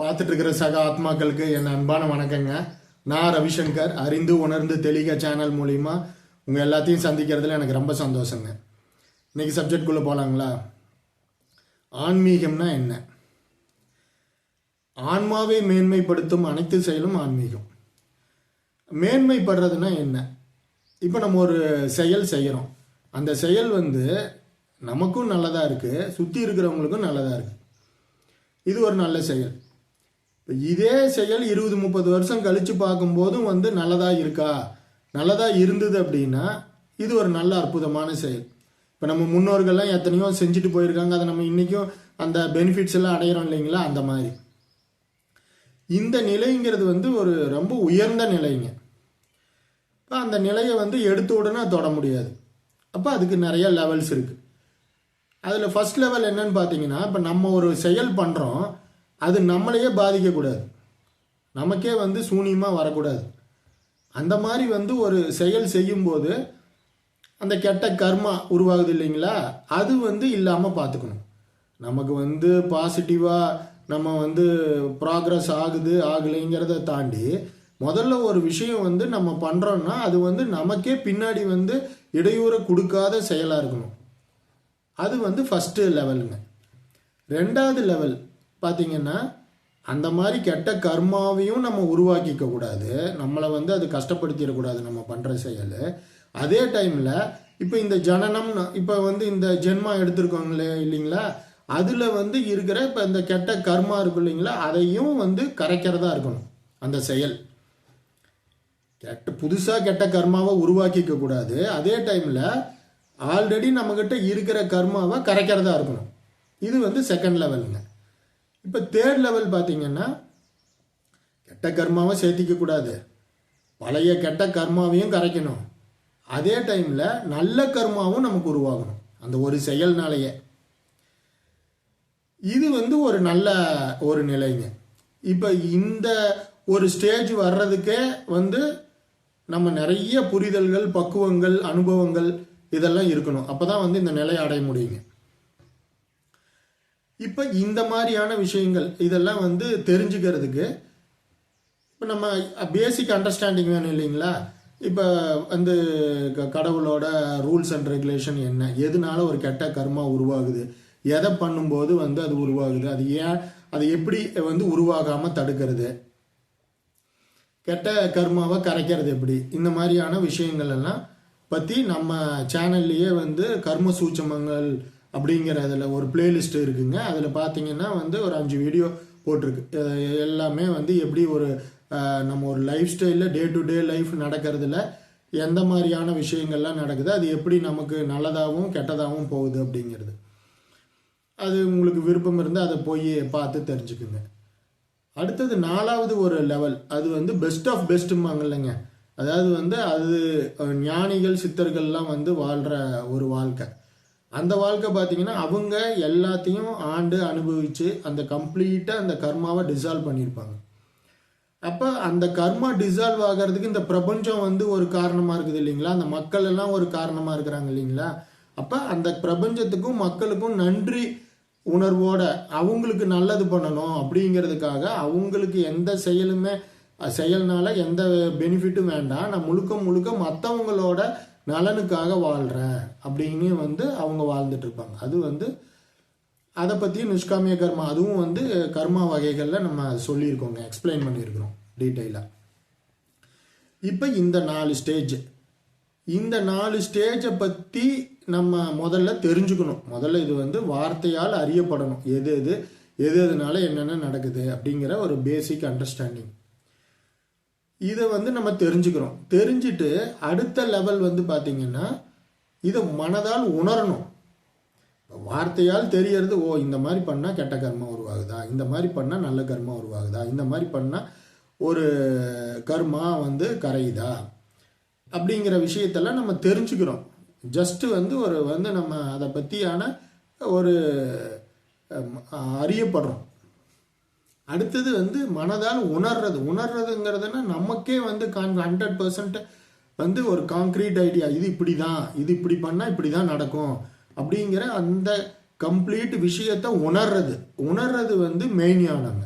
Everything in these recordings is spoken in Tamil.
பார்த்துட்டு இருக்கிற சக ஆத்மாக்களுக்கு என் அன்பான வணக்கங்க. நான் ரவிசங்கர். அறிந்து உணர்ந்து தெளிக சேனல் மூலிமா உங்கள் எல்லாத்தையும் சந்திக்கிறதுல எனக்கு ரொம்ப சந்தோஷங்க. இன்னைக்கு சப்ஜெக்ட்குள்ளே போகலாங்களா ஆன்மீகம்னா என்ன? ஆன்மாவை மேன்மைப்படுத்தும் அனைத்து செயலும் ஆன்மீகம். மேன்மைப்படுறதுனா என்ன? இப்போ நம்ம ஒரு செயல் செய்கிறோம் அந்த செயல் வந்து நமக்கும் நல்லதாக இருக்குது சுற்றி இருக்கிறவங்களுக்கும் நல்லதாக இருக்குது இது ஒரு நல்ல செயல். இதே செயல் இருபது முப்பது வருஷம் கழித்து பார்க்கும்போதும் வந்து நல்லதாக இருக்கா? நல்லதாக இருந்தது அப்படின்னா இது ஒரு நல்ல அற்புதமான செயல். இப்போ நம்ம முன்னோர்கள்லாம் எத்தனையோ செஞ்சுட்டு போயிருக்காங்க. அதை நம்ம இன்றைக்கும் அந்த பெனிஃபிட்ஸ் எல்லாம் அடையிறோம் இல்லைங்களா? அந்த மாதிரி. இந்த நிலைங்கிறது வந்து ஒரு ரொம்ப உயர்ந்த நிலைங்க. இப்போ அந்த நிலையை வந்து எடுத்த உடனே தொட முடியாது. அப்போ அதுக்கு நிறைய லெவல்ஸ் இருக்குது அதில் ஃபஸ்ட் லெவல் என்னன்னு பார்த்தீங்கன்னா இப்போ நம்ம ஒரு செயல் பண்ணுறோம் அது நம்மளையே பாதிக்கக்கூடாது நமக்கே வந்து சூனியமாக வரக்கூடாது. அந்த மாதிரி வந்து ஒரு செயல் செய்யும்போது அந்த கெட்ட கர்மா உருவாகுது இல்லைங்களா? அது வந்து இல்லாமல் பார்த்துக்கணும் நமக்கு வந்து பாசிட்டிவாக நம்ம வந்து ப்ராக்ரஸ் ஆகுது ஆகலைங்கிறத தாண்டி முதல்ல ஒரு விஷயம் வந்து நம்ம பண்ணுறோன்னா அது வந்து நமக்கே பின்னாடி வந்து இடையூறை கொடுக்காத செயலாக இருக்கணும். அது வந்து ஃபஸ்ட்டு லெவலுங்க ரெண்டாவது லெவல் பார்த்தீங்கன்னா அந்த மாதிரி கெட்ட கர்மாவையும் நம்ம உருவாக்கிக்க கூடாது. நம்மளை வந்து அது கஷ்டப்படுத்திடக்கூடாது நம்ம பண்ணுற செயல். அதே டைமில் இப்போ இந்த ஜனனம் இப்போ வந்து இந்த ஜென்மா எடுத்துருக்கோங்களே இல்லைங்களா? அதில் வந்து இருக்கிற இப்போ இந்த கெட்ட கர்மா இருக்கும் இல்லைங்களா? அதையும் வந்து கரைக்கிறதா இருக்கணும் அந்த செயல். கெட்ட புதுசாக கெட்ட கர்மாவை உருவாக்கிக்க கூடாது. அதே டைமில் ஆல்ரெடி நம்மக்கிட்ட இருக்கிற கர்மாவை கரைக்கிறதா இருக்கணும். இது வந்து செகண்ட் லெவலுங்க இப்போ தேர்ட் லெவல் பார்த்தீங்கன்னா கெட்ட கர்மாவை சேர்த்திக்க கூடாது. பழைய கெட்ட கர்மாவையும் கரைக்கணும். அதே டைமில் நல்ல கர்மாவும் நமக்கு உருவாகணும். அந்த ஒரு செயல்னாலேயே. இது வந்து ஒரு நல்ல ஒரு நிலைங்க. இப்போ இந்த ஒரு ஸ்டேஜ் வர்றதுக்கே வந்து நம்ம நிறைய புரிதல்கள் பக்குவங்கள் அனுபவங்கள் இதெல்லாம் இருக்கணும். அப்போ தான் வந்து இந்த நிலையை அடைய முடியுங்க. இப்போ இந்த மாதிரியான விஷயங்கள் இதெல்லாம் வந்து தெரிஞ்சுக்கிறதுக்கு இப்போ நம்ம பேசிக் அண்டர்ஸ்டாண்டிங் வேணும் இல்லைங்களா? இப்போ வந்து க- கடவுளோட ரூல்ஸ் அண்ட் ரெகுலேஷன் என்ன? எதனால ஒரு கெட்ட கர்மா உருவாகுது? எதை பண்ணும்போது வந்து அது உருவாகுது? அது ஏன் அது எப்படி வந்து உருவாகாமல் தடுக்கிறது? கெட்ட கர்மாவை கரைக்கிறது எப்படி? இந்த மாதிரியான விஷயங்கள் எல்லாம் பற்றி நம்ம சேனல்லையே வந்து கர்ம சூட்சமங்கள் அப்படிங்கிற அதில் ஒரு பிளேலிஸ்ட் இருக்குங்க. அதில் பார்த்தீங்கன்னா வந்து ஒரு அஞ்சு வீடியோ போட்டிருக்கு. எல்லாமே வந்து எப்படி ஒரு நம்ம ஒரு லைஃப் ஸ்டைலில் டே டு டே லைஃப் நடக்கிறதுல எந்த மாதிரியான விஷயங்கள்லாம் நடக்குது அது எப்படி நமக்கு நல்லதாகவும் கெட்டதாகவும் போகுது அப்படிங்கிறது. அது உங்களுக்கு விருப்பம் இருந்தால் அதை போய் பார்த்து தெரிஞ்சுக்குங்க. அடுத்தது நாலாவது ஒரு லெவல் அது வந்து பெஸ்ட் ஆஃப் பெஸ்ட்டும்பாங்க இல்லைங்க. அதாவது வந்து அது ஞானிகள் சித்தர்கள்லாம் வந்து வாழ்கிற ஒரு வாழ்க்கை. அந்த வாழ்க்கை பார்த்தீங்கன்னா அவங்க எல்லாத்தையும் ஆண்டு அனுபவித்து அந்த கம்ப்ளீட்டாக அந்த கர்மாவை டிசால்வ் பண்ணியிருப்பாங்க. அப்போ அந்த கர்மா டிசால்வ் ஆகிறதுக்கு இந்த பிரபஞ்சம் வந்து ஒரு காரணமாக இருக்குது இல்லைங்களா? அந்த மக்கள் எல்லாம் ஒரு காரணமாக இருக்கிறாங்க இல்லைங்களா? அப்போ அந்த பிரபஞ்சத்துக்கும் மக்களுக்கும் நன்றி உணர்வோட அவங்களுக்கு நல்லது பண்ணணும் அப்படிங்கிறதுக்காக அவங்களுக்கு எந்த செயலுமே செயல்னால எந்த பெனிஃபிட்டும் வேண்டாம். நான் முழுக்க முழுக்க மற்றவங்களோட நலனுக்காக வாழ்கிறேன் அப்படின்னு வந்து அவங்க வாழ்ந்துட்டு இருப்பாங்க அது வந்து அதை பற்றியும் நிஷ்காமிய கர்மா அதுவும் வந்து கர்மா வகைகளில் நம்ம சொல்லியிருக்கோங்க. எக்ஸ்பிளைன் பண்ணியிருக்கிறோம் டீட்டெயிலாக இப்போ இந்த நாலு ஸ்டேஜ் இந்த நாலு ஸ்டேஜை பற்றி நம்ம முதல்ல தெரிஞ்சுக்கணும். முதல்ல இது வந்து வார்த்தையால் அறியப்படணும். எது எது எது எதுனால என்னென்ன நடக்குது அப்படிங்கிற ஒரு பேசிக் அண்டர்ஸ்டாண்டிங் இதை வந்து நம்ம தெரிஞ்சுக்கிறோம். தெரிஞ்சுட்டு அடுத்த லெவல் வந்து பார்த்திங்கன்னா இதை மனதால் உணரணும். வார்த்தையால் தெரியறது ஓ இந்த மாதிரி பண்ணால் கெட்ட கர்மா உருவாகுதா? இந்த மாதிரி பண்ணால் நல்ல கர்மா உருவாகுதா? இந்த மாதிரி பண்ணால் ஒரு கர்மா வந்து கரையுதா? அப்படிங்கிற விஷயத்தெல்லாம் நம்ம தெரிஞ்சுக்கிறோம். ஜஸ்ட்டு வந்து ஒரு வந்து நம்ம அதை பற்றியான ஒரு அறியப்படுறோம். அடுத்தது வந்து மனதால் உணர்றது. உணர்றதுங்கிறதுனா நமக்கே வந்து கான் ஹண்ட்ரட் பர்சன்ட் வந்து ஒரு காங்க்ரீட் ஐடியா இது இப்படி தான் இது இப்படி பண்ணால் இப்படி தான் நடக்கும் அப்படிங்கிற அந்த கம்ப்ளீட் விஷயத்தை உணர்றது. உணர்றது வந்து மெயின் ஞானங்க.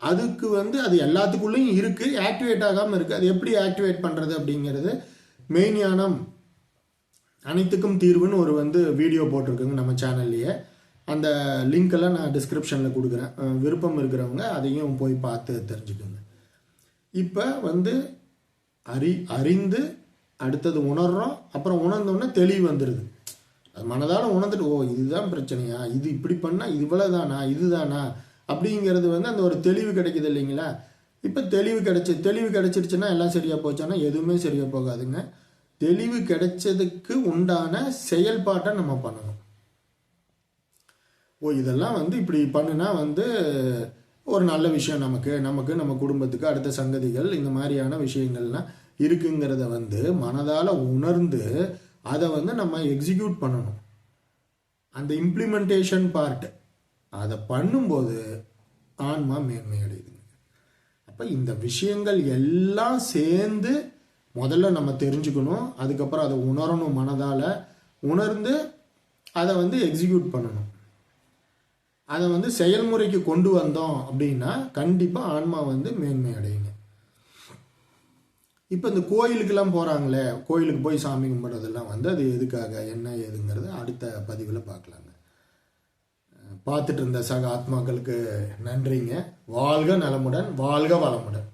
அதுக்கு வந்து அது எல்லாத்துக்குள்ளேயும் இருக்குது ஆக்டிவேட் ஆகாமல் இருக்குது அது எப்படி ஆக்டிவேட் பண்ணுறது அப்படிங்கிறது மெய்ஞானம் அனைத்துக்கும் தீர்வுன்னு ஒரு வந்து வீடியோ போட்டிருக்குங்க நம்ம சேனல்லையே அந்த லிங்க்கெல்லாம் நான் டிஸ்கிரிப்ஷனில் கொடுக்குறேன். விருப்பம் இருக்கிறவங்க அதையும் போய் பார்த்து தெரிஞ்சுக்கோங்க. இப்போ வந்து அறி அறிந்து அடுத்தது உணர்றோம் அப்புறம் உணர்ந்தோடனே தெளிவு வந்துடுது அது மனதால் உணர்ந்துட்டு ஓ இதுதான் பிரச்சனையா? இது இப்படி பண்ணால் இவ்வளோதானா இதுதானா? அப்படிங்கிறது வந்து அந்த ஒரு தெளிவு கிடைக்குது இல்லைங்களா? இப்போ தெளிவு கிடைச்சி தெளிவு கிடைச்சிருச்சுன்னா எல்லாம் சரியாக போச்சானா எதுவுமே சரியாக போகாதுங்க. தெளிவு கிடைச்சதுக்கு உண்டான செயல்பாட்டை நம்ம பண்ணணும். ஓ இதெல்லாம் வந்து இப்படி பண்ணுனா வந்து ஒரு நல்ல விஷயம் நமக்கு நமக்கு நம்ம குடும்பத்துக்கு அடுத்த சங்கதிகள் இந்த மாதிரியான விஷயங்கள்லாம் இருக்குங்கிறத வந்து மனதால் உணர்ந்து அதை வந்து நம்ம எக்ஸிக்யூட் பண்ணணும். அந்த இம்ப்ளிமெண்டேஷன் பார்ட் அதை பண்ணும்போது ஆன்மா மேன்மை அடையுதுங்க அப்போ இந்த விஷயங்கள் எல்லாம் சேர்ந்து முதல்ல நம்ம தெரிஞ்சுக்கணும் அதுக்கப்புறம் அதை உணரணும் மனதால் உணர்ந்து அதை வந்து எக்ஸிக்யூட் பண்ணணும். அதை வந்து செயல்முறைக்கு கொண்டு வந்தோம் அப்படின்னா கண்டிப்பாக ஆன்மா வந்து மேன்மை அடையுங்க. இப்போ இந்த கோயிலுக்கெல்லாம் போகிறாங்களே கோயிலுக்கு போய் சாமி கும்பிட்றதெல்லாம் வந்து அது எதுக்காக என்ன ஏதுங்கிறது அடுத்த பதிவில் பார்க்கலாங்க. பார்த்துட்டு இருந்த சக ஆத்மாக்களுக்கு நன்றிங்க. வாழ்க நலமுடன் வாழ்க வளமுடன்.